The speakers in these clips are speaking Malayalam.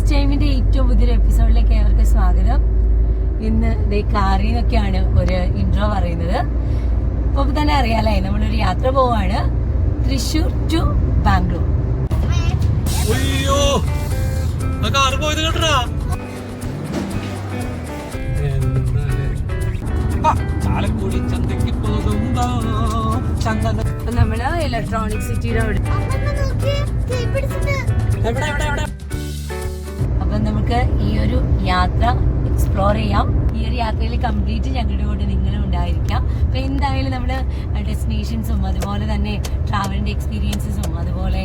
ടേസ്റ്റ് ടൈമിന്റെ ഏറ്റവും പുതിയൊരു എപ്പിസോഡിലേക്ക് ഏവർക്ക് സ്വാഗതം. ഇന്ന് ദേ കാറിൽ നിന്നൊക്കെയാണ് ഒരു ഇൻട്രോ പറയുന്നത്. ഇപ്പൊ തന്നെ അറിയാലേ നമ്മളൊരു യാത്ര പോവാണ്. തൃശൂർ ടു ബാംഗ്ലൂർ. ചാലക്കുടി ചന്തയ്ക്ക് പോകുമ്പോ ചന്ദന നമ്മൾ ഇലക്ട്രോണിക് സിറ്റിയുടെ അവിടെ എവിടെ എവിടെ എവിടെ? അപ്പൊ നമുക്ക് ഈ ഒരു യാത്ര എക്സ്പ്ലോർ ചെയ്യാം. ഈ ഒരു യാത്രയിൽ കംപ്ലീറ്റ് ഞങ്ങളുടെ കൂടെ നിങ്ങളും ഉണ്ടായിരിക്കാം. അപ്പൊ എന്തായാലും നമ്മൾ ഡെസ്റ്റിനേഷൻസും അതുപോലെ തന്നെ ട്രാവലിന്റെ എക്സ്പീരിയൻസസും അതുപോലെ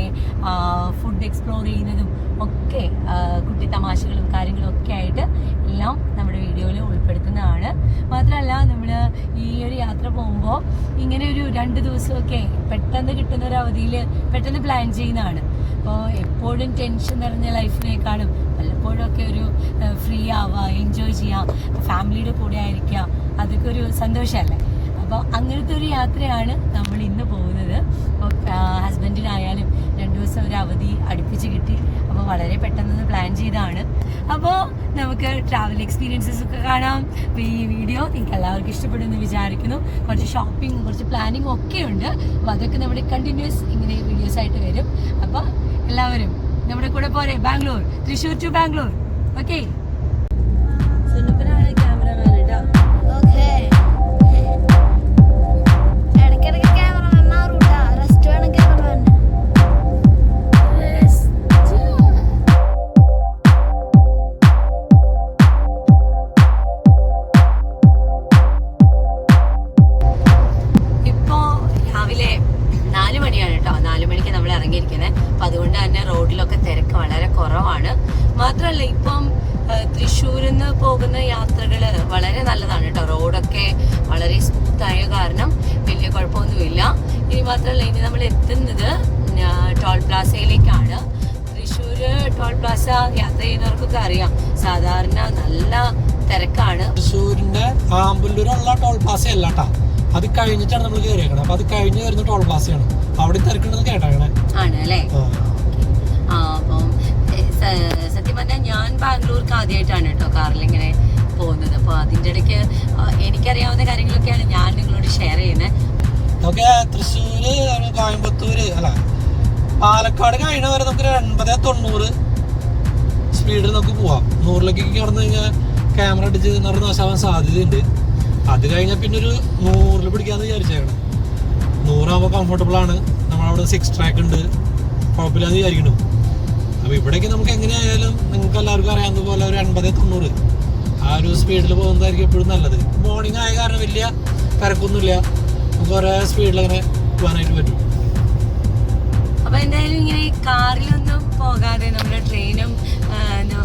ഫുഡ് എക്സ്പ്ലോർ ചെയ്യുന്നതും ഒക്കെ കുട്ടി തമാശകളും കാര്യങ്ങളും ഒക്കെ ആയിട്ട് എല്ലാം നമ്മുടെ വീഡിയോയിൽ ഉൾപ്പെടുത്തുന്നതാണ് മാത്രമല്ല നമ്മൾ ഈ ഒരു യാത്ര പോകുമ്പോൾ ഇങ്ങനെ ഒരു രണ്ട് ദിവസമൊക്കെ പെട്ടെന്ന് കിട്ടുന്ന ഒരു അവധിയിൽ പെട്ടെന്ന് പ്ലാൻ ചെയ്യുന്നതാണ്. അപ്പോൾ എപ്പോഴും ടെൻഷൻ നിറഞ്ഞ ലൈഫിനേക്കാളും ഒക്കെ ഒരു ഫ്രീ ആവുക എൻജോയ് ചെയ്യുക ഫാമിലിയുടെ കൂടെ ആയിരിക്കുക അതൊക്കെ ഒരു സന്തോഷമല്ലേ അപ്പോൾ അങ്ങനത്തെ ഒരു യാത്രയാണ് നമ്മൾ ഇന്ന് പോകുന്നത്. അപ്പോൾ ഹസ്ബൻഡിനായാലും രണ്ട് ദിവസം ഒരു അവധി അടുപ്പിച്ച് കിട്ടി. അപ്പോൾ വളരെ പെട്ടെന്ന് പ്ലാൻ ചെയ്താണ്. അപ്പോൾ നമുക്ക് ട്രാവൽ എക്സ്പീരിയൻസസ് ഒക്കെ കാണാം. അപ്പോൾ ഈ വീഡിയോ നിങ്ങൾക്ക് എല്ലാവർക്കും ഇഷ്ടപ്പെടുമെന്ന് വിചാരിക്കുന്നു. കുറച്ച് ഷോപ്പിംഗ് കുറച്ച് പ്ലാനിങ് ഒക്കെ ഉണ്ട്. അപ്പോൾ അതൊക്കെ നമ്മുടെ കണ്ടിന്യൂസ് ഇങ്ങനെ വീഡിയോസ് ആയിട്ട് വരും. അപ്പോൾ എല്ലാവരും നമ്മുടെ കൂടെ പോരെ. ബാംഗ്ലൂർ തൃശ്ശൂർ ടു ബാംഗ്ലൂർ. ഓക്കെ ആമ്പല്ലൂരുള്ള ടോൾ പാസ് അല്ല കേട്ടാ അത് കഴിഞ്ഞിട്ടാണ് നമ്മൾ കയറിയേക്കണത് അപ്പൊ അത് കഴിഞ്ഞ് വരുന്ന ടോൾ പ്ലാസയാണ് അവിടെ തിരക്കുണ്ടെന്ന് തിരക്കുന്നത് കേട്ടാണ് അപ്പം സത്യം പറഞ്ഞാൽ ഞാൻ ബാംഗ്ലൂർക്ക് ആദ്യമായിട്ടാണ് കേട്ടോ കാറിൽ ഇങ്ങനെ പോകുന്നത്. അപ്പോൾ അതിന്റെ ഇടയ്ക്ക് എനിക്കറിയാവുന്ന കാര്യങ്ങളൊക്കെയാണ് ഞാൻ നിങ്ങളോട് ഷെയർ ചെയ്യുന്നത് നമുക്ക് തൃശ്ശൂര് കോയമ്പത്തൂര് അല്ല പാലക്കാട് കഴിഞ്ഞ വരെ നമുക്ക് എൺപത് തൊണ്ണൂറ് സ്പീഡിൽ നമുക്ക് പോവാം. നൂറിലേക്ക് കടന്നു കഴിഞ്ഞാൽ ക്യാമറ അടിച്ച് നിറ നാശാവാൻ സാധ്യതയുണ്ട്. അത് കഴിഞ്ഞാൽ പിന്നെ ഒരു നൂറിൽ പിടിക്കാന്ന് വിചാരിച്ചേക്കണം. നൂറാകുമ്പോൾ കംഫർട്ടബിൾ ആണ്. നമ്മളവിടെ സിക്സ് ട്രാക്ക് ഉണ്ട്. കുഴപ്പമില്ലാന്ന് വിചാരിക്കണം. അപ്പോൾ ഇവിടേക്ക് നമുക്ക് എങ്ങനെയായാലും നിങ്ങൾക്ക് എല്ലാവർക്കും അറിയാവുന്ന പോലെ ഒരു എൺപത് തൊണ്ണൂറ്. ആ ഒരു സ്പീഡിൽ പോകുന്നതായിരിക്കും എപ്പോഴും നല്ലത്. മോർണിംഗ് ആയ കാരണം വലിയ തിരക്കൊന്നുമില്ല. നമുക്ക് ഒരേ സ്പീഡിൽ അങ്ങനെ പോകാനായിട്ട് പറ്റും. അപ്പൊ എന്തായാലും ഇങ്ങനെ കാറിലൊന്നും പോകാതെ നമ്മുടെ ട്രെയിനും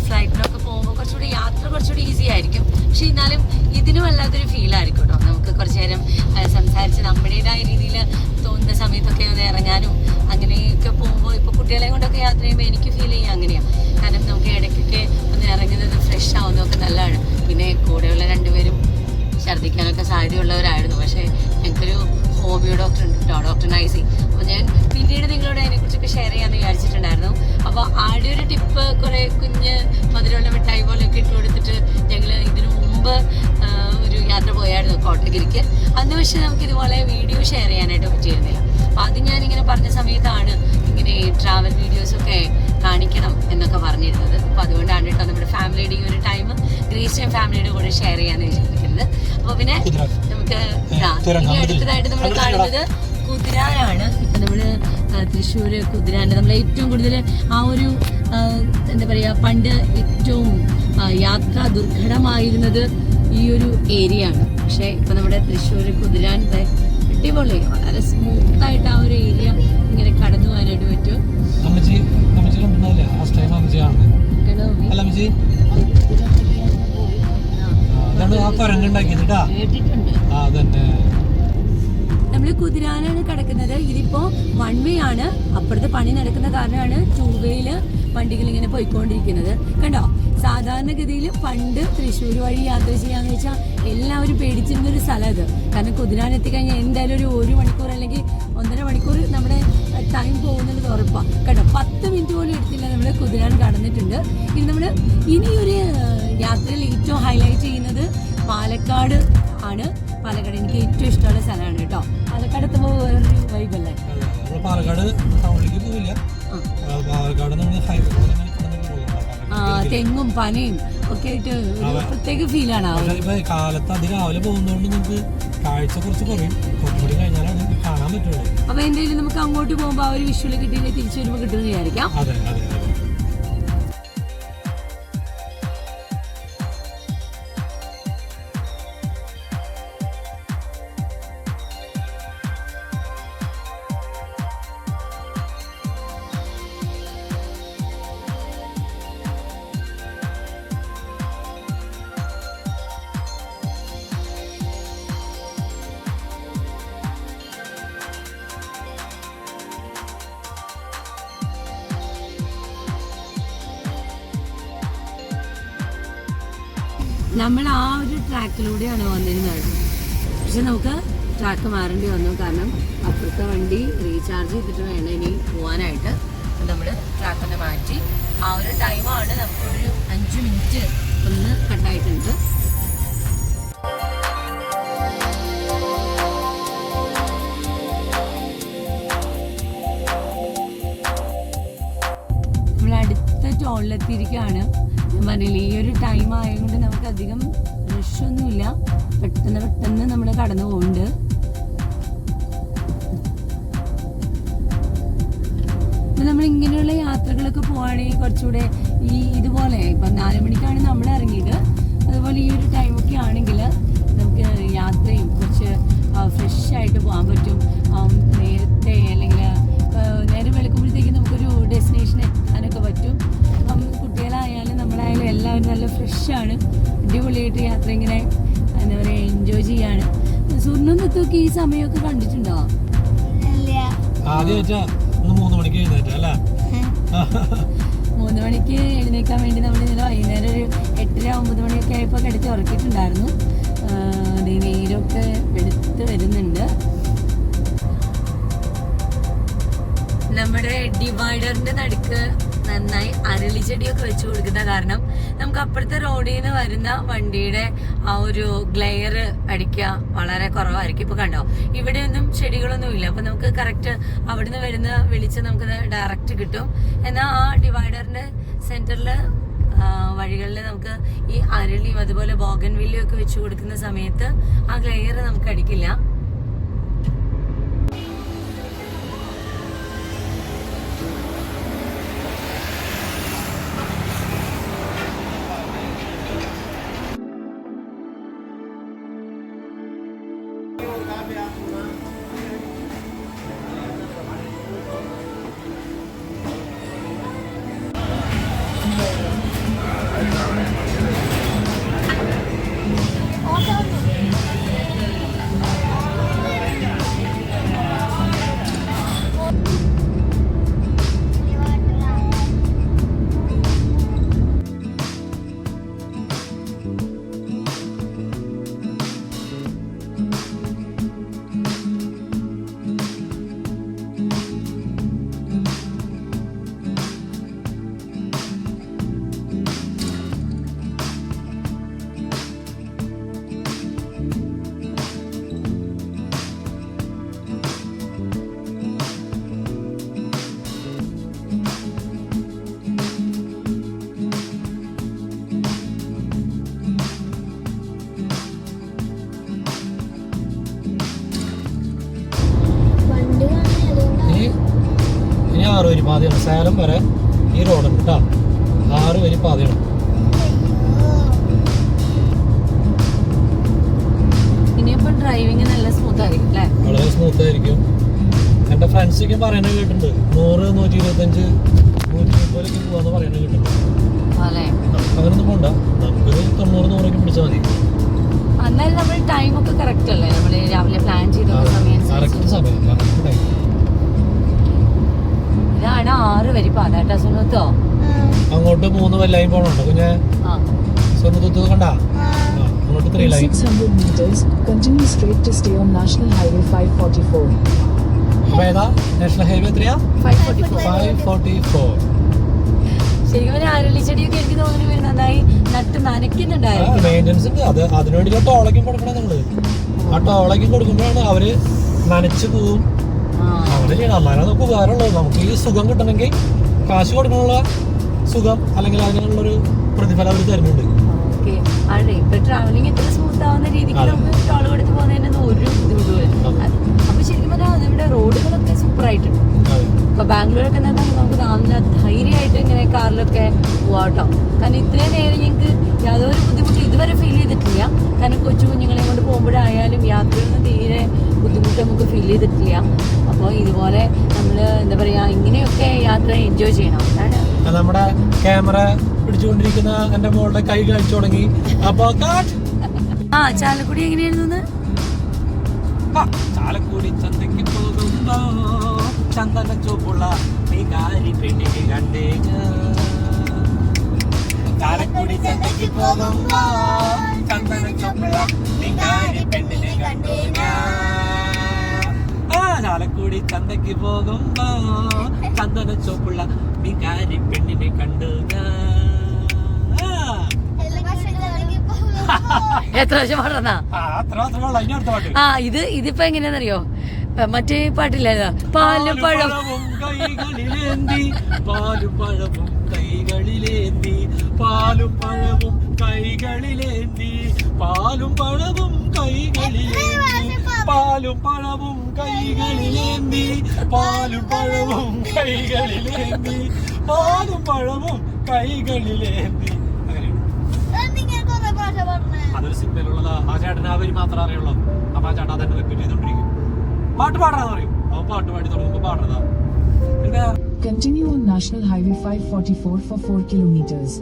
ഫ്ലൈറ്റിനൊക്കെ പോകുമ്പോൾ കുറച്ചുകൂടി യാത്ര കുറച്ചുകൂടി ഈസി ആയിരിക്കും. പക്ഷെ എന്നാലും ഇതിനും വല്ലാത്തൊരു ഫീൽ ആയിരിക്കും കേട്ടോ നമുക്ക് കുറച്ച് നേരം സംസാരിച്ച് നമ്മുടേതായ രീതിയിൽ തോന്നുന്ന സമയത്തൊക്കെ ഒന്ന് ഇറങ്ങാനും അങ്ങനെയൊക്കെ പോകുമ്പോൾ ഇപ്പോൾ കുട്ടികളെ കൊണ്ടൊക്കെ യാത്ര ചെയ്യുമ്പോൾ എനിക്ക് ഫീൽ ചെയ്യുക അങ്ങനെയാണ് കാരണം നമുക്ക് ഇടയ്ക്കൊക്കെ ഒന്ന് ഇറങ്ങുന്നത് ഫ്രഷ് ആവുന്നതൊക്കെ നല്ലതാണ്. പിന്നെ കൂടെയുള്ള രണ്ടുപേരും ഛർദ്ദിക്കാനൊക്കെ സാധ്യതയുള്ളവരായിരുന്നു. പക്ഷേ ഞങ്ങൾക്കൊരു ഹോമിയോ ഡോക്ടർ ഉണ്ട് കേട്ടോ ഡോക്ടർ നൈസി അപ്പോൾ ഞാൻ പിന്നീട് നിങ്ങളോട് അതിനെക്കുറിച്ചൊക്കെ ഷെയർ ചെയ്യാമെന്ന് വിചാരിച്ചിട്ടുണ്ടായിരുന്നു. അപ്പോൾ ആടെ ഒരു ടിപ്പ് കുറേ കുഞ്ഞ് മധുരമുള്ള മിഠായി പോലെയൊക്കെ ഇട്ട് കൊടുത്തിട്ട് ഞങ്ങൾ ഇതിനു മുമ്പ് ഒരു യാത്ര പോയായിരുന്നു കോട്ടഗിരിക്ക്. അന്ന് പക്ഷേ നമുക്ക് ഇതുപോലെ വീഡിയോ ഷെയർ ചെയ്യാനായിട്ട് പറ്റിയിരുന്നില്ല. അപ്പോൾ അത് ഇങ്ങനെ പറഞ്ഞ സമയത്താണ് ഇങ്ങനെ ട്രാവൽ വീഡിയോസൊക്കെ കാണിക്കണം എന്നൊക്കെ പറഞ്ഞിരുന്നത്. അപ്പോൾ അതുകൊണ്ടാണ് കേട്ടോ നമ്മുടെ ഫാമിലിയുടെ ഈ ഒരു ടൈം ടൈം ഫാമിലിയുടെ കൂടെ ഷെയർ ചെയ്യാൻ വിചാരിക്കുന്നത് അപ്പൊ പിന്നെ നമുക്ക് ഇനി അടുത്തതായിട്ട് നമ്മൾ കാണുന്നത് കുതിരാനാണ്. ഇപ്പൊ നമ്മൾ തൃശ്ശൂര് കുതിരാന് നമ്മൾ ഏറ്റവും കൂടുതൽ ആ ഒരു എന്താ പറയാ പണ്ട് ഏറ്റവും യാത്ര ദുർഘടമായിരുന്നത് ഈ ഒരു ഏരിയ ആണ് പക്ഷെ ഇപ്പൊ നമ്മുടെ തൃശ്ശൂര് കുതിരാൻ ദേ അടിപൊളി. വളരെ സ്മൂത്ത് ആയിട്ട് ആ ഒരു ഏരിയ ഇങ്ങനെ കടന്നു പോകാനായിട്ട് പറ്റും. അമ്മച്ചി അമ്മച്ചി കണ്ടിട്ടുണ്ടാവില്ലേ? ഫസ്റ്റ് ടൈം അമ്മച്ചി കാണുന്നത് അല്ല അമ്മച്ചി അതാണ് ആ കുരങ്ങുണ്ടാക്കിയത് ആ അതന്നെ. നമ്മൾ കുതിരാനാണ് കിടക്കുന്നത്. ഇതിപ്പോ വൺ വേ ആണ്. അപ്പുറത്ത് പണി നടക്കുന്ന കാരണമാണ് ടൂ വേയിൽ വണ്ടികൾ ഇങ്ങനെ പോയിക്കൊണ്ടിരിക്കുന്നത്. കണ്ടോ? സാധാരണഗതിയിൽ പണ്ട് തൃശ്ശൂർ വഴി യാത്ര ചെയ്യാന്ന് വെച്ചാൽ എല്ലാവരും പേടിച്ചിരുന്ന ഒരു സ്ഥലം ഇത് കാരണം കുതിരാൻ എത്തിക്കഴിഞ്ഞാൽ എന്തായാലും ഒരു ഒരു മണിക്കൂർ അല്ലെങ്കിൽ ഒന്നര മണിക്കൂർ നമ്മുടെ ടൈം പോകുന്നത് ഉറപ്പാ. കേട്ടോ പത്ത് മിനിറ്റ് പോലും എടുത്തില്ല. നമ്മൾ കുതിരാൻ കടന്നിട്ടുണ്ട്. ഇനി നമ്മൾ ഇനിയൊരു യാത്രയിൽ ഏറ്റവും ഹൈലൈറ്റ് ചെയ്യുന്നത് പാലക്കാട് ആണ്. പാലക്കാട് എനിക്ക് ഏറ്റവും ഇഷ്ടമുള്ള സ്ഥലമാണ് കേട്ടോ. പാലക്കാട് എത്തുമ്പോൾ വേറൊരു വൈബല്ലേ പാലക്കാട് ടൗണിലേക്ക് പോവില്ല. പാലക്കാട് നമ്മൾ ഹൈവേ തെങ്ങും പനയും ഒക്കെ ആയിട്ട് ഒരു. പ്രത്യേക ഫീലാണ് കാലത്ത് അതിരാവിലെ പോകുന്നതുകൊണ്ട് നമുക്ക് കാഴ്ച കുറച്ച് കുറയും. കുറച്ചുകൂടി കഴിഞ്ഞാലാണ് അപ്പൊ എന്തെങ്കിലും നമുക്ക് അങ്ങോട്ട് പോകുമ്പോ ആ ഒരു വിഷ്വൽ കിട്ടിയില്ലേ തിരിച്ചു വരുമ്പോ കിട്ടുമെന്ന് വിചാരിക്കാം. റീചാർജ് ചെയ്തിട്ട് വേണം ഇനി പോകാനായിട്ട് നമ്മൾ ട്രാക്ക് മാറ്റി. ആ ഒരു ടൈമാണ് നമുക്കൊരു അഞ്ച് മിനിറ്റ് ഒന്ന് കട്ടായിട്ടുണ്ട്. നമ്മൾ അടുത്ത പറഞ്ഞില്ല ഈ ഒരു ടൈം ആയതുകൊണ്ട് നമുക്ക് അധികം റഷൊന്നുമില്ല പെട്ടെന്ന് പെട്ടെന്ന് നമ്മൾ കടന്നു പോകുന്നുണ്ട് നമ്മൾ ഇങ്ങനെയുള്ള യാത്രകളൊക്കെ പോവാണെങ്കിൽ കുറച്ചുകൂടെ ഈ ഇതുപോലെ. ഇപ്പം നാല് മണിക്കാണ് നമ്മൾ ഇറങ്ങിയത് അതുപോലെ ഈ ഒരു ടൈമൊക്കെ ആണെങ്കിൽ നമുക്ക് യാത്രയും കുറച്ച് ഫ്രഷ് ആയിട്ട് പോകാൻ പറ്റും. നേരത്തെ അല്ലെങ്കിൽ നേരം വെളുക്കുമ്പോഴത്തേക്ക് നമുക്കൊരു ഡെസ്റ്റിനേഷൻ എത്താനൊക്കെ പറ്റും. അപ്പം കുട്ടികളായാലും നമ്മളായാലും എല്ലാവരും നല്ല ഫ്രഷാണ് അടിപൊളിയായിട്ട് യാത്ര ഇങ്ങനെ എന്താ പറയുക എൻജോയ് ചെയ്യാണ്. സ്വർണം നിത്തൊക്കെ ഈ സമയമൊക്കെ കണ്ടിട്ടുണ്ടോ? ആദ്യമായിട്ടാ മണിക്ക് എഴുന്നേറ്റ അല്ലേ? മൂന്ന് മണിക്ക് എഴുന്നേക്കാൻ വേണ്ടി നമ്മൾ ഇന്നലെ വൈകുന്നേരം ഒരു എട്ടര ഒമ്പത് മണിയൊക്കെ ആയപ്പോൾ കിടത്തി ഉറക്കിയിട്ടുണ്ടായിരുന്നു. നെയ്യിലൊക്കെ എടുത്ത് വരുന്നുണ്ട്. നമ്മുടെ ഡിവൈഡറിന്റെ നടുക്ക് നന്നായി അരളി ചെടിയൊക്കെ വെച്ച് കൊടുക്കുന്ന കാരണം നമുക്ക് അപ്പുറത്തെ റോഡിൽ നിന്ന് വരുന്ന വണ്ടിയുടെ ആ ഒരു ഗ്ലെയർ അടിക്കുക വളരെ കുറവായിരിക്കും. ഇപ്പൊ കണ്ടോ? ഇവിടെ ഒന്നും ചെടികളൊന്നും ഇല്ല. അപ്പൊ നമുക്ക് കറക്റ്റ് അവിടുന്ന് വരുന്ന വെളിച്ചം നമുക്ക് ഡയറക്റ്റ് കിട്ടും. എന്നാൽ ആ ഡിവൈഡറിന്റെ സെന്ററിൽ വഴികളിൽ നമുക്ക് ഈ അരളിയും അതുപോലെ ബോഗൻ വില്ലും ഒക്കെ വെച്ച് കൊടുക്കുന്ന സമയത്ത് ആ ഗ്ലെയർ നമുക്ക് അടിക്കില്ല. പാതയാണ്. സേലം വരെ ഈ റോഡുണ്ട് കേട്ടോ ആറ് വരി പാതയാണ്. ഇനിയിപ്പോ ഡ്രൈവിംഗ് നല്ല സ്മൂത്ത് ആയിരിക്കും അല്ലേ? വളരെ സ്മൂത്ത് ആയിരിക്കും. എന്റെ ഫ്രണ്ട്സൊക്കെ പറയുന്നത് കേട്ടിട്ടുണ്ട്. നൂറ് നൂറ്റി ഇരുപത്തഞ്ച് നൂറ്റി മുപ്പതിലേക്ക് പോകാന്ന് പറയുന്നത് കേട്ടിട്ടുണ്ട്. അങ്ങനൊന്നും പോണ്ട. നമുക്കൊരു തൊണ്ണൂറ് നൂറൊക്കെ പിടിച്ചാൽ മതി. അന്നേരം നമ്മൾ ടൈം ഒക്കെ കറക്റ്റ് അല്ലേ? നമ്മൾ രാവിലെ പ്ലാൻ ചെയ്ത സമയം കറക്റ്റ് സമയം. കറക്റ്റ് ടൈം ഇതാണ് ആറ് വരി പാത കേട്ടോ സുനത്തോ അങ്ങോട്ട് മൂന്ന് വല്ലായി പോണുണ്ട്. കുഞ്ഞെ ആ. സ്വന്തത്ത് കണ്ട? അങ്ങോട്ട് three In lane 600 meters, continue straight to stay on 544. അപ്പൊ ഏതാ? നാഷണൽ ഹൈവേ എത്രയാ? ഫൈവ് ഫോർട്ടി ഫോർ ശരിക്കും ഒരു അരളിച്ചെടിയൊക്കെ എനിക്ക് തോന്നുന്നു ഇവർ നന്നായി നട്ട് നനയ്ക്കുന്നുണ്ടായിരുന്നു. മെയിന്റെനൻസ് ഉണ്ട്. അത് അതിനുവേണ്ടിയുള്ള ടോളയ്ക്കും കൊടുക്കണം നമ്മൾ. ആ ടോളയ്ക്കും കൊടുക്കുമ്പോഴാണ് അവർ നനച്ചു പോവും. അവർ ചെയ്യണം അല്ലാതെ നമുക്ക് ഉപകാരമുള്ളത് നമുക്ക് ഈ സുഖം കിട്ടണമെങ്കിൽ കാശ് കൊടുക്കാനുള്ള സുഖം അല്ലെങ്കിൽ അതിനുള്ളൊരു പ്രതിഫലം അവർ തരുന്നുണ്ട്. ഇപ്പൊ ട്രാവലിംഗ് സ്മൂത്ത് ആവുന്ന രീതിക്ക് അതെ. നമുക്ക് ടോൾ കൊടുത്ത് പോകുന്നതിനൊന്നും ഒരു ബുദ്ധിമുട്ടും അതെ. അപ്പൊ ശരിക്കും പറഞ്ഞാൽ നമ്മുടെ റോഡുകളൊക്കെ സൂപ്പർ ആയിട്ടുണ്ട് അതെ. ഇപ്പൊ ബാംഗ്ലൂരൊക്കെ നമുക്ക് നല്ല ധൈര്യമായിട്ട് ഇങ്ങനെ കാറിലൊക്കെ പോവാട്ടോ. കാരണം ഇത്രയും നേരം ഞങ്ങൾക്ക് യാതൊരു ബുദ്ധിമുട്ടും ഇതുവരെ ഫീൽ ചെയ്തിട്ടില്ല. കാരണം കൊച്ചു കുഞ്ഞുങ്ങളെ കൊണ്ട് പോകുമ്പോഴായാലും യാത്രയൊന്നും തീരെ ബുദ്ധിമുട്ട് നമുക്ക് ഫീൽ ചെയ്തിട്ടില്ല. അപ്പോൾ ഇതുപോലെ നമ്മൾ എന്താ പറയുക ഇങ്ങനെയൊക്കെ യാത്ര എൻജോയ് ചെയ്യണം. അതാണ്. നമ്മുടെ ക്യാമറ പിടിച്ചുകൊണ്ടിരിക്കുന്ന എന്റെ മോളുടെ കൈ കാണിച്ചു തുടങ്ങി. അപ്പൊ ആ ചാലക്കുടി എങ്ങനെയായിരുന്നു എന്ന് ചാലക്കുടി ചന്തയ്ക്ക് പോകുമ്പോ ചന്ദന ചുവപ്പുള്ള വികാരി പെണ്ണിനെ കണ്ടേ. ചാലക്കുടി ചന്തയ്ക്ക് പോകുമ്പോ ചന്ദന ചുവപ്പുള്ള വികാരി പെണ്ണിനെ കണ്ടേ. ചാലക്കുടി ചന്തയ്ക്ക് പോകുമ്പോ ചന്ദന ചോപ്പുള്ള വികാരി പെണ്ണിനെ കണ്ടു. എത്ര വർഷം പാടാ ആ, ഇത് ഇതിപ്പോ എങ്ങനെയാണെന്നറിയോ ഏ, മറ്റേ പാട്ടില്ലായിരുന്നോ പാലും പഴം പഴവും കൈകളിലേന്തി പാലും പഴവും കൈകളിലേന്തി പാലും പഴവും കൈകളിലേന്തി പാലും പഴവും കൈകളിലേന്തി. പാലും പഴവും കൈകളിലേന്തി പാലും പഴവും കൈകളിലേന്തി പാലും പഴവും കൈകളിലേന്തി. അതൊരു സിനിമയിലുള്ളതാ ആ ചേട്ടന് ആ വരി മാത്രമേ അറിയുള്ളൂ. അപ്പൊ ആ ചേട്ടൻ അതന്നെ റിപ്പീറ്റ് ചെയ്തോണ്ടിരിക്കും. പാട്ട് പാടാന്ന് പറയും. അവൻ പാട്ട് പാടി തുടങ്ങുമ്പോ പാടുന്നതാ. പിന്നെ Continue on National Highway 544 for 4 kilometers.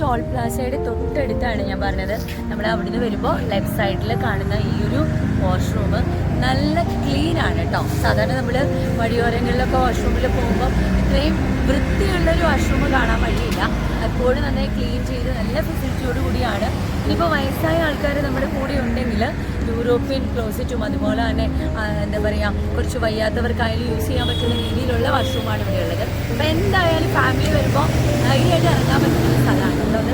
Toll പ്ലാസയുടെ തൊട്ടടുത്താണ് ഞാൻ പറഞ്ഞത്. നമ്മൾ അവിടുന്ന് വരുമ്പോൾ ലെഫ്റ്റ് സൈഡിൽ കാണുന്ന ഈ ഒരു വാഷ്റൂം നല്ല ക്ലീൻ ആണ് കേട്ടോ സാധാരണ നമ്മൾ വഴിയോരങ്ങളിലൊക്കെ വാഷ്റൂമിൽ പോകുമ്പോൾ ഇത്രയും വൃത്തിയുള്ളൊരു വാഷ്റൂം കാണാൻ വഴിയില്ല. എപ്പോഴും നന്നായി ക്ലീൻ ചെയ്ത് നല്ല ഫെസിലിറ്റിയോട് കൂടിയാണ് ഇനിയിപ്പോൾ വയസ്സായ ആൾക്കാർ നമ്മുടെ കൂടെ ഉണ്ടെങ്കിൽ യൂറോപ്യൻ ക്ലോസറ്റും അതുപോലെ തന്നെ എന്താ പറയുക കുറച്ച് വയ്യാത്തവർക്കായാലും യൂസ് ചെയ്യാൻ പറ്റുന്ന രീതിയിലുള്ള വാഷ്റൂമാണ് ഇവിടെ ഉള്ളത് അപ്പോൾ എന്തായാലും ഫാമിലി വരുമ്പോൾ ധൈര്യമായിട്ട് ഇറങ്ങാൻ പറ്റുന്ന സ്ഥലമാണ്. ഉള്ളത്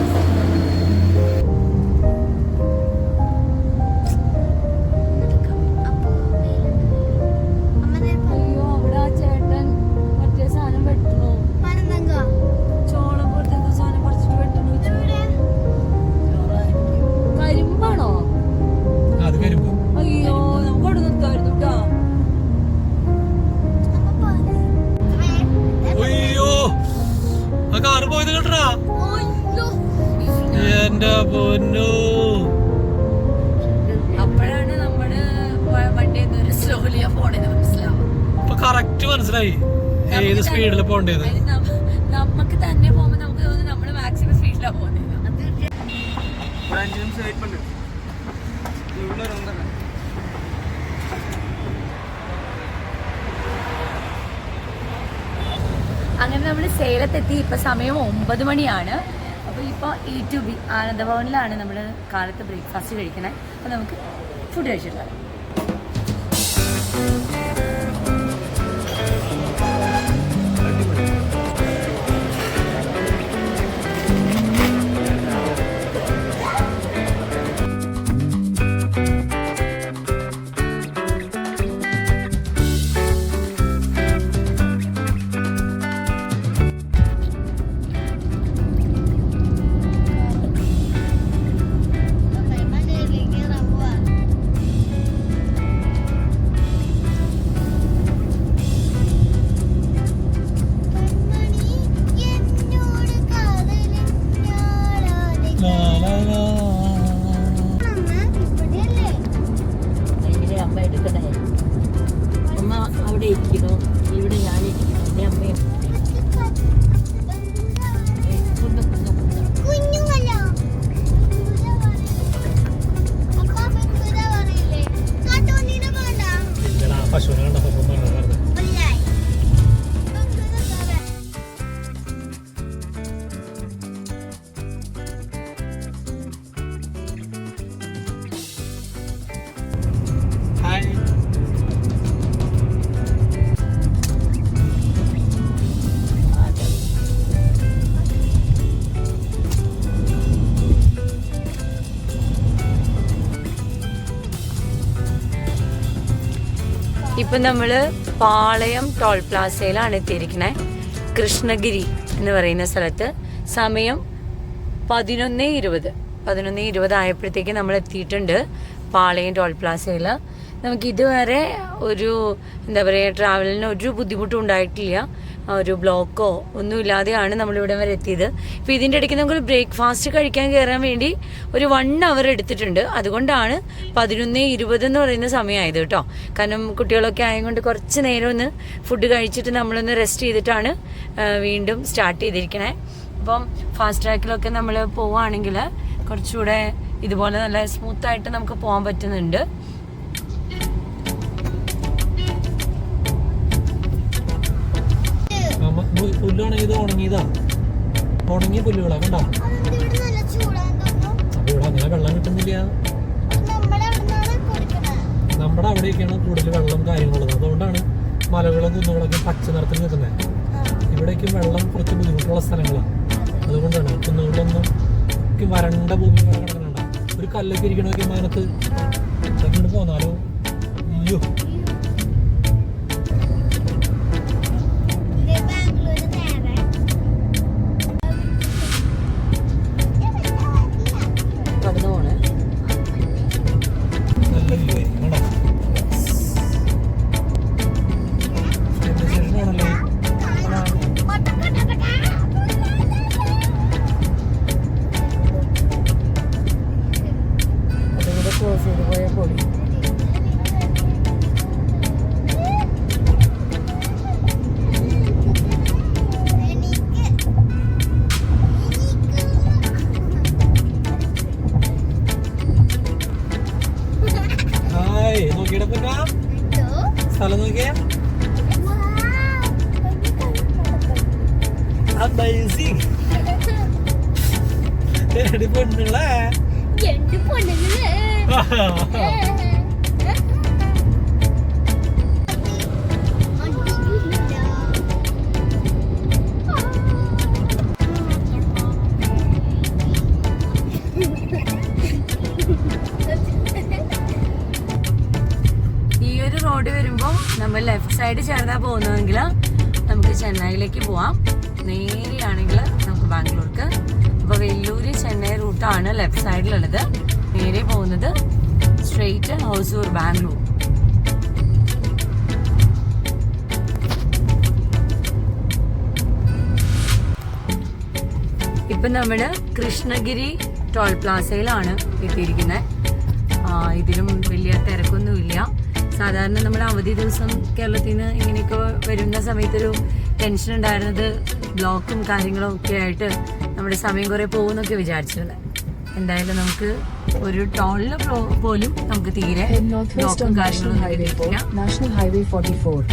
സ്പീഡിൽ പോകേണ്ടത് നമുക്ക് തന്നെ പോകുമ്പോ നമുക്ക് തോന്നുന്നു നമ്മൾ മാക്സിമം സ്പീഡിലാ പോകുന്നത് അഞ്ച് വെയിറ്റ് അങ്ങനെ നമ്മൾ സേലത്തെത്തി. ഇപ്പൊ സമയം ഒമ്പത് മണിയാണ്. അപ്പോൾ ഇപ്പൊ ഇ ടു ബി ആനന്ദഭവനിലാണ് നമ്മൾ കാലത്ത് ബ്രേക്ക്ഫാസ്റ്റ് കഴിക്കണേ. അപ്പോൾ നമുക്ക് ഫുഡ് കഴിച്ചിട്ടുള്ളത് ഇപ്പൊ നമ്മൾ പാളയം ടോൾ പ്ലാസയിലാണ് എത്തിയിരിക്കുന്നത് കൃഷ്ണഗിരി എന്ന് പറയുന്ന സ്ഥലത്ത്. സമയം പതിനൊന്ന് ഇരുപത്. പതിനൊന്ന് ഇരുപത് ആയപ്പോഴത്തേക്ക് നമ്മൾ എത്തിയിട്ടുണ്ട് പാളയം ടോൾ പ്ലാസയിൽ നമുക്ക് ഇതുവരെ ഒരു എന്താ പറയുക ട്രാവലിന് ഒരു ബുദ്ധിമുട്ടും ഉണ്ടായിട്ടില്ല. ഒരു ബ്ലോക്കോ ഒന്നുമില്ലാതെയാണ് നമ്മളിവിടെ വരെ എത്തിയത്. ഇപ്പം ഇതിന്റെ ഇടയ്ക്ക് നമുക്ക് ബ്രേക്ക്ഫാസ്റ്റ് കഴിക്കാൻ കയറാൻ വേണ്ടി ഒരു വൺ അവർ എടുത്തിട്ടുണ്ട്. അതുകൊണ്ടാണ് പതിനൊന്ന് ഇരുപത് എന്ന് പറയുന്ന സമയമായത് കേട്ടോ. കാരണം കുട്ടികളൊക്കെ ആയതുകൊണ്ട് കുറച്ച് നേരം ഒന്ന് ഫുഡ് കഴിച്ചിട്ട് നമ്മളൊന്ന് റെസ്റ്റ് ചെയ്തിട്ടാണ് വീണ്ടും സ്റ്റാർട്ട് ചെയ്തിരിക്കണേ. അപ്പം ഫാസ്റ്റ് ട്രാക്കിലൊക്കെ നമ്മൾ പോവുകയാണെങ്കിൽ കുറച്ചുകൂടെ ഇതുപോലെ നല്ല സ്മൂത്തായിട്ട് നമുക്ക് പോകാൻ പറ്റുന്നുണ്ട്. പുല്ലാണെങ്കിൽ ഇത് ഉണങ്ങിയതാ. ഉണങ്ങിയ പുല്ലുകളാ കണ്ടാ? അപ്പൊ ഇവിടെ അങ്ങനെ വെള്ളം കിട്ടുന്നില്ല. നമ്മുടെ അവിടെയൊക്കെയാണ് കൂടുതൽ വെള്ളം കാര്യങ്ങളുള്ളത്. അതുകൊണ്ടാണ് മലകളും കുന്നുകളൊക്കെ പച്ച നിറത്തിൽ നിൽക്കുന്നത് ഇവിടേക്ക് വെള്ളം കുറച്ച് ബുദ്ധിമുട്ടുള്ള സ്ഥലങ്ങളാണ് അതുകൊണ്ടാണ് കുന്നുകളിലൊന്നും വരണ്ട ഭൂമി കിടക്കണണ്ട ഒരു കല്ലൊക്കെ ഇരിക്കണമൊക്കെ അതിനകത്ത് അങ്ങോട്ട് നമ്മൾ ലെഫ്റ്റ് ചേർന്നാ പോകുന്നതെങ്കിൽ നമുക്ക് ചെന്നൈയിലേക്ക് പോവാം. നേരെയാണെങ്കിൽ നമുക്ക് ബാംഗ്ലൂർക്ക്. അപ്പോൾ വെല്ലൂര് ചെന്നൈ റൂട്ടാണ് ലെഫ്റ്റ് സൈഡിലുള്ളത്. നേരെ പോകുന്നത് സ്ട്രെയിറ്റ് ഹൗസൂർ ബാംഗ്ലൂർ. ഇപ്പൊ നമ്മൾ കൃഷ്ണഗിരി ടോൾ പ്ലാസയിലാണ് എത്തിയിരിക്കുന്നത്. ഇതിലും വലിയ തിരക്കൊന്നുമില്ല. സാധാരണ നമ്മൾ അവധി ദിവസം കേരളത്തിൽ നിന്ന് ഇങ്ങനെയൊക്കെ വരുന്ന സമയത്തൊരു ടെൻഷൻ ഉണ്ടായിരുന്നത് ബ്ലോക്കും കാര്യങ്ങളും ഒക്കെ ആയിട്ട് നമ്മുടെ സമയം കുറെ പോകുമെന്നൊക്കെ വിചാരിച്ചിരുന്നത് എന്തായാലും നമുക്ക് ഒരു ടോളിന് പോലും നമുക്ക് തീരെ ബ്ലോക്കും കാര്യങ്ങളും Highway കിട്ടിയിട്ടില്ല 4, National 44.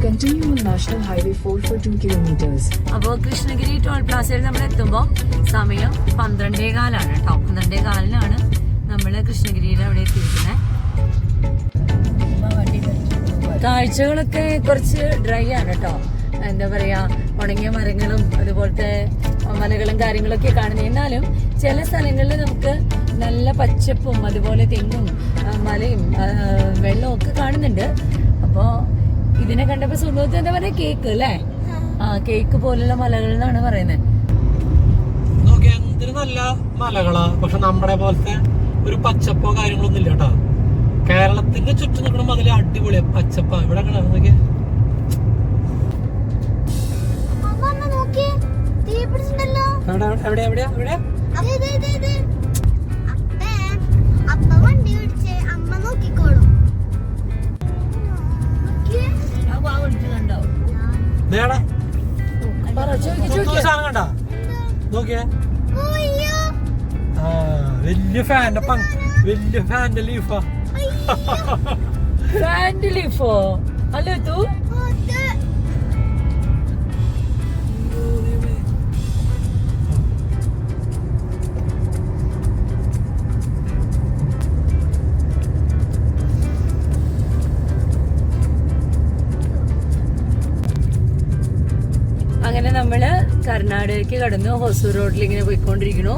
Continue on National Highway 4 for 2 kilometers. അപ്പോൾ കൃഷ്ണഗിരി ടോൾ പ്ലാസയിൽ നമ്മൾ എത്തുമ്പോൾ സമയം പന്ത്രണ്ടേ കാലാണ് കേട്ടോ പന്ത്രണ്ടേ കാലിനാണ് നമ്മൾ കൃഷ്ണഗിരിയിൽ അവിടെ എത്തിയിരിക്കുന്നത് കാഴ്ചകളൊക്കെ കുറച്ച് ഡ്രൈ ആണ് കേട്ടോ എന്താ പറയാ ഉണങ്ങിയ മരങ്ങളും അതുപോലത്തെ മലകളും കാര്യങ്ങളൊക്കെ കാണുന്നത് എന്നാലും ചില സ്ഥലങ്ങളിൽ നമുക്ക് നല്ല പച്ചപ്പും അതുപോലെ തെങ്ങും മലയും വെള്ളവും ഒക്കെ കാണുന്നുണ്ട്. അപ്പോൾ ഇതിനെ കണ്ടപ്പോൾ സുഹൃത്ത് എന്താ പറയാ കേക്ക് അല്ലേ? ആ കേക്ക് പോലുള്ള മലകൾ എന്നാണ് പറയുന്നത് നല്ല മലകളാ? പക്ഷെ നമ്മുടെ പോലത്തെ ഒരു പച്ചപ്പോ കാര്യങ്ങളൊന്നും ഇല്ല കേട്ടോ. കേരളത്തിന്റെ ചുറ്റും നിൽക്കുന്ന മതിൽ അടിപൊളിയാ പച്ചപ്പ. ഇവിടെ കിടന്നൊക്കെ നോക്കിയാ? എവിടെ എവിടെയാ എവിടെയാ വലിയ ഫാന്റെ വലിയ ഫാന്റെ ലീഫാ ഫാന്റെ ലീഫോ അല്ലോ തൂ. അങ്ങനെ നമ്മൾ കർണാടകയ്ക്ക് കടന്നു ഹൊസൂർ റോഡിൽ ഇങ്ങനെ പോയിക്കൊണ്ടിരിക്കണു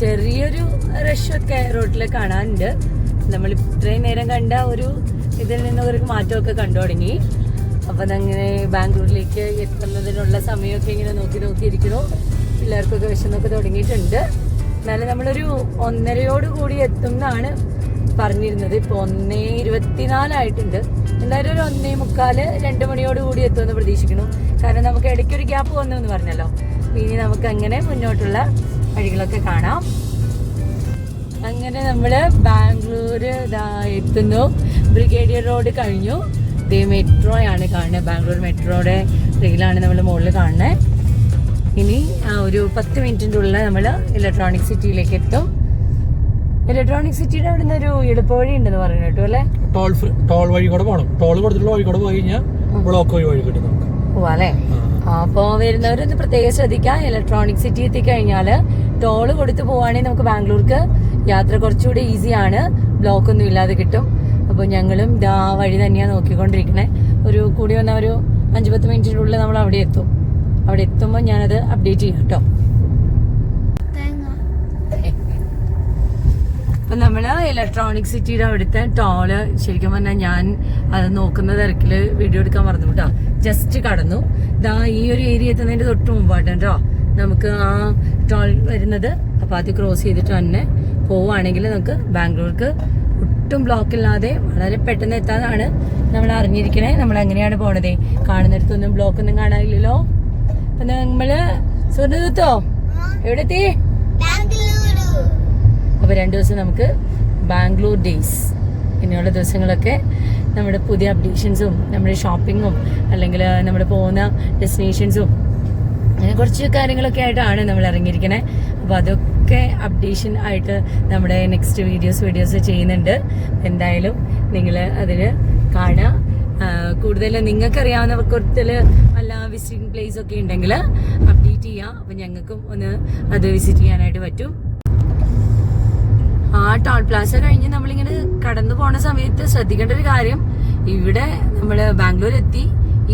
ചെറിയൊരു റഷൊക്കെ റോഡിൽ കാണാനുണ്ട്. നമ്മൾ ഇത്രയും നേരം കണ്ട ഒരു ഇതിൽ നിന്ന് ഒരു മാറ്റമൊക്കെ കണ്ടു തുടങ്ങി. അപ്പൊ അങ്ങനെ ബാംഗ്ലൂരിലേക്ക് എത്തുന്നതിനുള്ള സമയമൊക്കെ ഇങ്ങനെ നോക്കി നോക്കി നോക്കിയിരിക്കുന്നു പിള്ളേർക്കൊക്കെ വിശന്നൊക്കെ തുടങ്ങിയിട്ടുണ്ട്. എന്നാലും നമ്മളൊരു ഒന്നരയോട് കൂടി എത്തും എന്നാണ് പറഞ്ഞിരുന്നത്. ഇപ്പൊ ഒന്നേ ഇരുപത്തിനാലായിട്ടുണ്ട്. എന്തായാലും ഒരു ഒന്നേ മുക്കാൽ രണ്ട് മണിയോട് കൂടി എത്തുമെന്ന് പ്രതീക്ഷിക്കുന്നു. കാരണം നമുക്ക് ഇടയ്ക്കൊരു ഗ്യാപ്പ് വന്നു എന്ന് പറഞ്ഞല്ലോ. ഇനി നമുക്ക് അങ്ങനെ മുന്നോട്ടുള്ള വഴികളൊക്കെ കാണാം. അങ്ങനെ നമ്മൾ ബാംഗ്ലൂർ എത്തുന്നു. ബ്രിഗേഡിയർ റോഡ് കഴിഞ്ഞു. ദേ മെട്രോയാണ് കാണുന്നത്. ബാംഗ്ലൂർ മെട്രോയുടെ റെയിലാണ് നമ്മൾ മുകളിൽ കാണുന്നത്. ഇനി ഒരു പത്ത് മിനിറ്റിന്റെ ഉള്ളിൽ നമ്മൾ ഇലക്ട്രോണിക് സിറ്റിയിലേക്ക് എത്തും. ഇലക്ട്രോണിക് സിറ്റിയുടെ അവിടെ നിന്ന് ഒരു എളുപ്പവഴി ഉണ്ടെന്ന് പറഞ്ഞു കേട്ടോ അല്ലേ? ടോൾ ടോൾ വഴി കൂടെ പോകണം ടോൾ കൊടുത്തിട്ടുള്ള വഴി കൂടെ പോയി കഴിഞ്ഞാൽ ബ്ലോക്ക് വഴി വഴി കിട്ടും നമുക്ക്. പോവാ അല്ലേ? അപ്പോൾ വരുന്നവരൊന്ന് പ്രത്യേകം ശ്രദ്ധിക്കാം. ഇലക്ട്രോണിക് സിറ്റി എത്തിക്കഴിഞ്ഞാൽ ടോൾ കൊടുത്തു പോവുകയാണെങ്കിൽ നമുക്ക് ബാംഗ്ലൂർക്ക് യാത്ര കുറച്ചുകൂടി ഈസിയാണ് ബ്ലോക്ക് ഒന്നും ഇല്ലാതെ കിട്ടും. അപ്പോൾ ഞങ്ങളും ഇതാ വഴി തന്നെയാണ് നോക്കിക്കൊണ്ടിരിക്കണേ. ഒരു കൂടി വന്ന ഒരു അഞ്ച് പത്ത് മിനിറ്റിനുള്ളിൽ നമ്മൾ അവിടെ എത്തും. അവിടെ എത്തുമ്പോൾ ഞാനത് അപ്ഡേറ്റ് ചെയ്യാം കേട്ടോ. അപ്പൊ നമ്മൾ ഇലക്ട്രോണിക് സിറ്റിയുടെ അവിടുത്തെ ടോൾ ശരിക്കും പറഞ്ഞാൽ ഞാൻ അത് നോക്കുന്ന തിരക്കിൽ വീഡിയോ എടുക്കാൻ മറന്നു കേട്ടോ. ജസ്റ്റ് കടന്നു. ദാ ഈ ഒരു ഏരിയ എത്തുന്നതിന്റെ തൊട്ട് മുമ്പായിട്ട് കേട്ടോ നമുക്ക് ആ ടോൾ വരുന്നത്. അപ്പൊ അത് ക്രോസ് ചെയ്തിട്ട് തന്നെ പോവുകയാണെങ്കിൽ നമുക്ക് ബാംഗ്ലൂർക്ക് ഒട്ടും ബ്ലോക്ക് ഇല്ലാതെ വളരെ പെട്ടെന്ന് എത്താതാണ് നമ്മൾ അറിഞ്ഞിരിക്കണേ. നമ്മൾ എങ്ങനെയാണ് പോണത്? കാണുന്നിടത്തൊന്നും ബ്ലോക്ക് ഒന്നും കാണാനില്ലല്ലോ. അപ്പൊ നമ്മൾ സുഹൃത്തോ എവിടെ എത്തി അപ്പൊ രണ്ടു രണ്ട് ദിവസം നമുക്ക് ബാംഗ്ലൂർ ഡേയ്സ് ഇനിയുള്ള ദിവസങ്ങളൊക്കെ നമ്മുടെ പുതിയ അപ്ഡേഷൻസും നമ്മുടെ ഷോപ്പിങ്ങും അല്ലെങ്കിൽ നമ്മൾ പോകുന്ന ഡെസ്റ്റിനേഷൻസും അങ്ങനെ കുറച്ച് കാര്യങ്ങളൊക്കെ ആയിട്ടാണ് നമ്മൾ ഇറങ്ങിയിരിക്കുന്നത് അപ്പോൾ അതൊക്കെ അപ്ഡേഷൻ ആയിട്ട് നമ്മുടെ നെക്സ്റ്റ് വീഡിയോസ് വീഡിയോസ് ചെയ്യുന്നുണ്ട്. എന്തായാലും നിങ്ങൾ അതിൽ കാണുക. കൂടുതൽ നിങ്ങൾക്കറിയാവുന്ന കൂടുതൽ വല്ല വിസിറ്റിംഗ് പ്ലേസ് ഒക്കെ ഉണ്ടെങ്കിൽ അപ്ഡേറ്റ് ചെയ്യാം അപ്പം ഞങ്ങൾക്കും ഒന്ന് അത് വിസിറ്റ് ചെയ്യാനായിട്ട് പറ്റും. ആ ടോൾ പ്ലാസ കഴിഞ്ഞ് നമ്മളിങ്ങനെ കടന്നു പോണ സമയത്ത് ശ്രദ്ധിക്കേണ്ട ഒരു കാര്യം ഇവിടെ നമ്മൾ ബാംഗ്ലൂർ എത്തി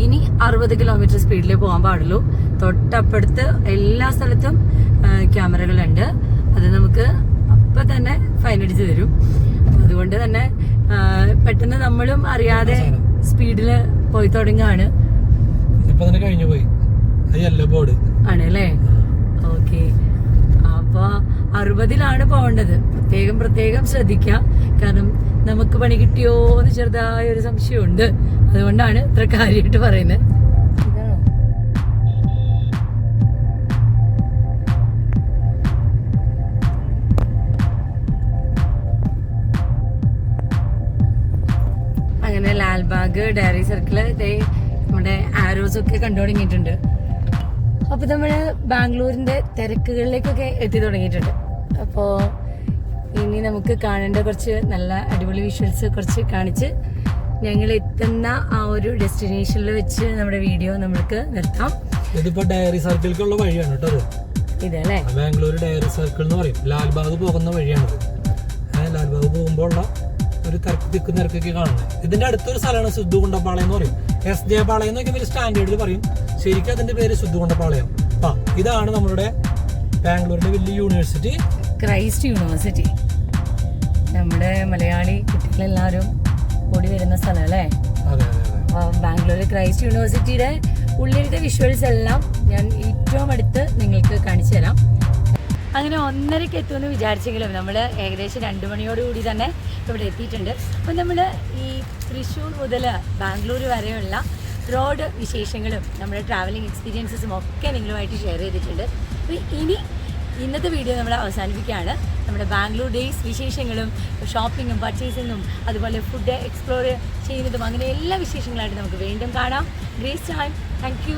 ഇനി അറുപത് കിലോമീറ്റർ സ്പീഡിൽ പോകാൻ പാടുള്ളൂ. തൊട്ടപ്പുറത്ത് എല്ലാ സ്ഥലത്തും ക്യാമറകളുണ്ട്. അത് നമുക്ക് അപ്പൊ തന്നെ ഫൈൻ അടിച്ച് തരും. അതുകൊണ്ട് തന്നെ പെട്ടെന്ന് നമ്മളും അറിയാതെ സ്പീഡിൽ പോയി തുടങ്ങാണ്. കഴിഞ്ഞു പോയി. അത് ബോർഡ് ആണ് അല്ലേ ഓക്കെ അപ്പൊ അറുപതിലാണ് പോകേണ്ടത്. പ്രത്യേകം പ്രത്യേകം ശ്രദ്ധിക്കാം. കാരണം നമുക്ക് പണി കിട്ടിയോ എന്ന് ചെറുതായ ഒരു സംശയമുണ്ട്. അതുകൊണ്ടാണ് ഇത്ര കാര്യമായിട്ട് പറയുന്നത്. അങ്ങനെ ലാൽബാഗ് ഡയറി സർക്കിൾ ദേ നമ്മുടെ ആരോസ് ഒക്കെ കണ്ടു തുടങ്ങിയിട്ടുണ്ട് അപ്പൊ നമ്മൾ ബാംഗ്ലൂരിന്റെ തിരക്കുകളിലേക്കൊക്കെ എത്തി തുടങ്ങിയിട്ടുണ്ട്. അപ്പോ ഇനി നമുക്ക് കാണേണ്ട കുറച്ച് നല്ല അടിപൊളി വിഷ്വൽസ് കുറച്ച് കാണിച്ച് ഞങ്ങൾ എത്തുന്ന ആ ഒരു ഡെസ്റ്റിനേഷനിൽ വെച്ച് നമ്മുടെ വീഡിയോ നമ്മൾക്ക് നിർത്താം. ഇതിപ്പോ ഡയറി സർക്കിൾക്കുള്ള വഴിയാണ് കേട്ടോ ഇതല്ലേ? ബാംഗ്ലൂർ ഡയറി സർക്കിൾ എന്ന് പറയും. ലാൽബാഗ് പോകുന്ന വഴിയാണത്. ഏഹ് ലാൽബാഗ് പോകുമ്പോൾ ഉള്ള ഒരു തിരക്ക് തിക്ക് നിരക്കൊക്കെ കാണുന്നത് ഇതിന്റെ അടുത്തൊരു സ്ഥലമാണ് സിദ്ധുകുണ്ടപ്പാളയം എന്ന് പറയും. എസ് ജെ പാളയം എന്നൊക്കെ ഇവർ സ്റ്റാൻഡേർഡിൽ പറയും. ശരിക്കും അതിന്റെ പേര് സിദ്ധുകുണ്ടപ്പാളയം ആ ഇതാണ് നമ്മുടെ ബാംഗ്ലൂരിന്റെ വലിയ യൂണിവേഴ്സിറ്റി ക്രൈസ്റ്റ് യൂണിവേഴ്സിറ്റി നമ്മുടെ മലയാളി കുട്ടികളെല്ലാവരും കൂടി വരുന്ന സ്ഥലം അല്ലേ? ബാംഗ്ലൂർ ക്രൈസ്റ്റ് യൂണിവേഴ്സിറ്റിയുടെ ഉള്ളിലത്തെ വിഷ്വൽസ് എല്ലാം ഞാൻ ഏറ്റവും അടുത്ത് നിങ്ങൾക്ക് കാണിച്ചു തരാം. അങ്ങനെ ഒന്നരയ്ക്ക് എത്തുമെന്ന് വിചാരിച്ചെങ്കിലും നമ്മൾ ഏകദേശം രണ്ട് മണിയോടുകൂടി തന്നെ ഇവിടെ എത്തിയിട്ടുണ്ട്. അപ്പം നമ്മൾ ഈ തൃശ്ശൂർ മുതൽ ബാംഗ്ലൂർ വരെയുള്ള റോഡ് വിശേഷങ്ങളും നമ്മുടെ ട്രാവലിംഗ് എക്സ്പീരിയൻസസും ഒക്കെ നിങ്ങളുമായിട്ട് ഷെയർ ചെയ്തിട്ടുണ്ട്. അപ്പോൾ ഇനി ഇന്നത്തെ വീഡിയോ നമ്മൾ അവസാനിപ്പിക്കുകയാണ്. നമ്മുടെ ബാംഗ്ലൂർ ഡേയ്സ് വിശേഷങ്ങളും ഷോപ്പിങ്ങും പർച്ചേസിങ്ങും അതുപോലെ ഫുഡ് എക്സ്പ്ലോർ ചെയ്യുന്നതും അങ്ങനെ എല്ലാ വിശേഷങ്ങളായിട്ട് നമുക്ക് വീണ്ടും കാണാം. Grace time thank